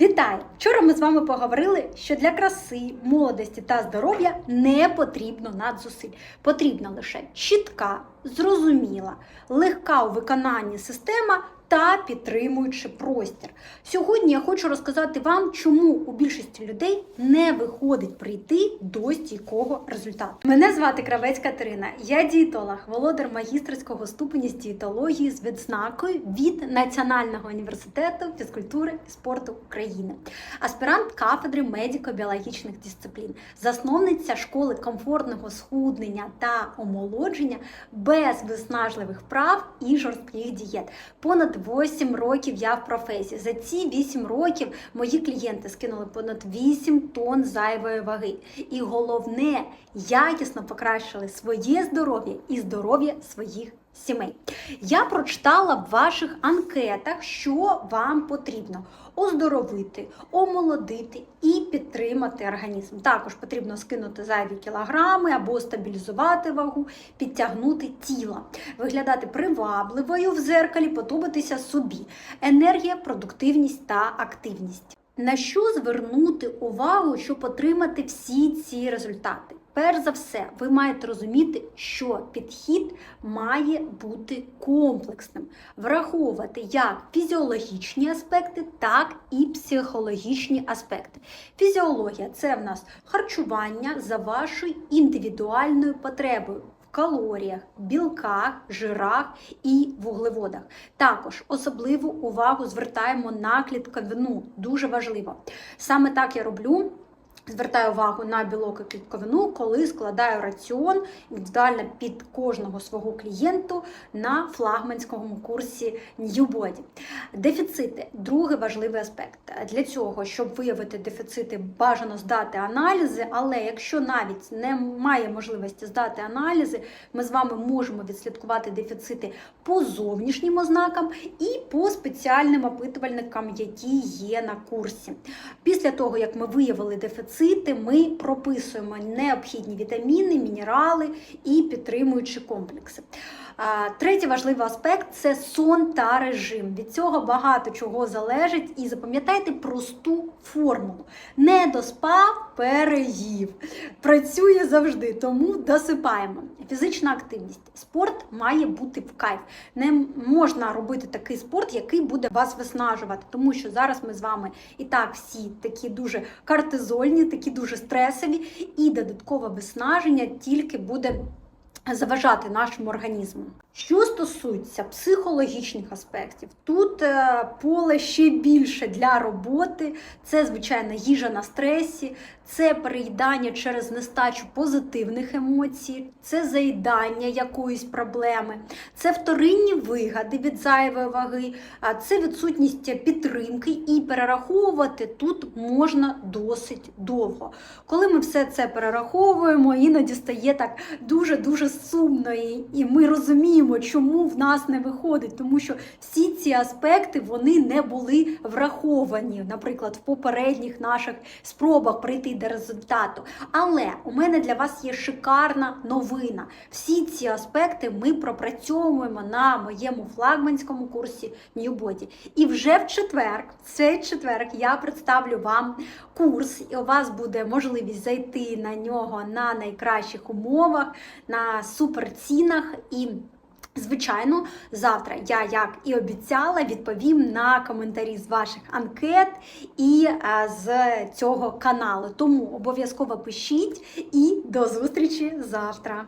Вітаю! Вчора ми з вами поговорили, що для краси, молодості та здоров'я не потрібно надзусиль. Потрібна лише чітка, зрозуміла, легка у виконанні система та підтримуючи простір. Сьогодні я хочу розказати вам, чому у більшості людей не виходить прийти до стійкого результату. Мене звати Кравець Катерина, я дієтолог, володар магістерського ступеня з дієтології з відзнакою від Національного університету фізкультури і спорту України, аспірант кафедри медико-біологічних дисциплін, засновниця школи комфортного схуднення та омолодження без виснажливих прав і жорстких дієт. Понад 8 років я в професії. За ці 8 років мої клієнти скинули понад 8 тонн зайвої ваги. І головне, якісно покращили своє здоров'я і здоров'я своїх сімей. Я прочитала в ваших анкетах, що вам потрібно оздоровити, омолодити і підтримати організм. Також потрібно скинути зайві кілограми або стабілізувати вагу, підтягнути тіло, виглядати привабливою в зеркалі, подобатися собі. Енергія, продуктивність та активність. На що звернути увагу, щоб отримати всі ці результати? Перш за все, ви маєте розуміти, що підхід має бути комплексним, враховувати як фізіологічні аспекти, так і психологічні аспекти. Фізіологія це в нас харчування за вашою індивідуальною потребою. Калоріях, білках, жирах і вуглеводах. Також особливу увагу звертаємо на клітковину. Дуже важливо. Саме так я роблю. Звертаю увагу на білок і клітковину, коли складаю раціон індивідуально під кожного свого клієнту на флагманському курсі New Body. Дефіцити другий важливий аспект. Для цього, щоб виявити дефіцити, бажано здати аналізи, але якщо навіть немає можливості здати аналізи, ми з вами можемо відслідкувати дефіцити по зовнішнім ознакам і по спеціальним опитувальникам, які є на курсі. Після того, як ми виявили дефіцити, ми прописуємо необхідні вітаміни, мінерали і підтримуючі комплекси. Третій важливий аспект це сон та режим. Від цього багато чого залежить. І запам'ятайте просту формулу: не доспав, переїв. Працює завжди, тому досипаємо. Фізична активність. Спорт має бути в кайф. Не можна робити такий спорт, який буде вас виснажувати, тому що зараз ми з вами і так всі такі дуже кортизольні, такі дуже стресові, і додаткове виснаження тільки буде заважати нашому організму. Що стосується психологічних аспектів, тут е, поле ще більше для роботи. Це, звичайно, їжа на стресі, це переїдання через нестачу позитивних емоцій, це заїдання якоїсь проблеми, це вторинні вигади від зайвої ваги, це відсутність підтримки, і перераховувати тут можна досить довго. Коли ми все це перераховуємо, іноді стає так дуже-дуже сумно, і і ми розуміємо, чому в нас не виходить, тому що всі ці аспекти вони не були враховані, наприклад, в попередніх наших спробах прийти до результату. Але у мене для вас є шикарна новина. Всі ці аспекти ми пропрацьовуємо на моєму флагманському курсі New Body. І вже в четвер, цей четвер, я представлю вам курс, і у вас буде можливість зайти на нього на найкращих умовах, на суперцінах і. Звичайно, завтра я, як і обіцяла, відповім на коментарі з ваших анкет і е, з цього каналу. Тому обов'язково пишіть і до зустрічі завтра.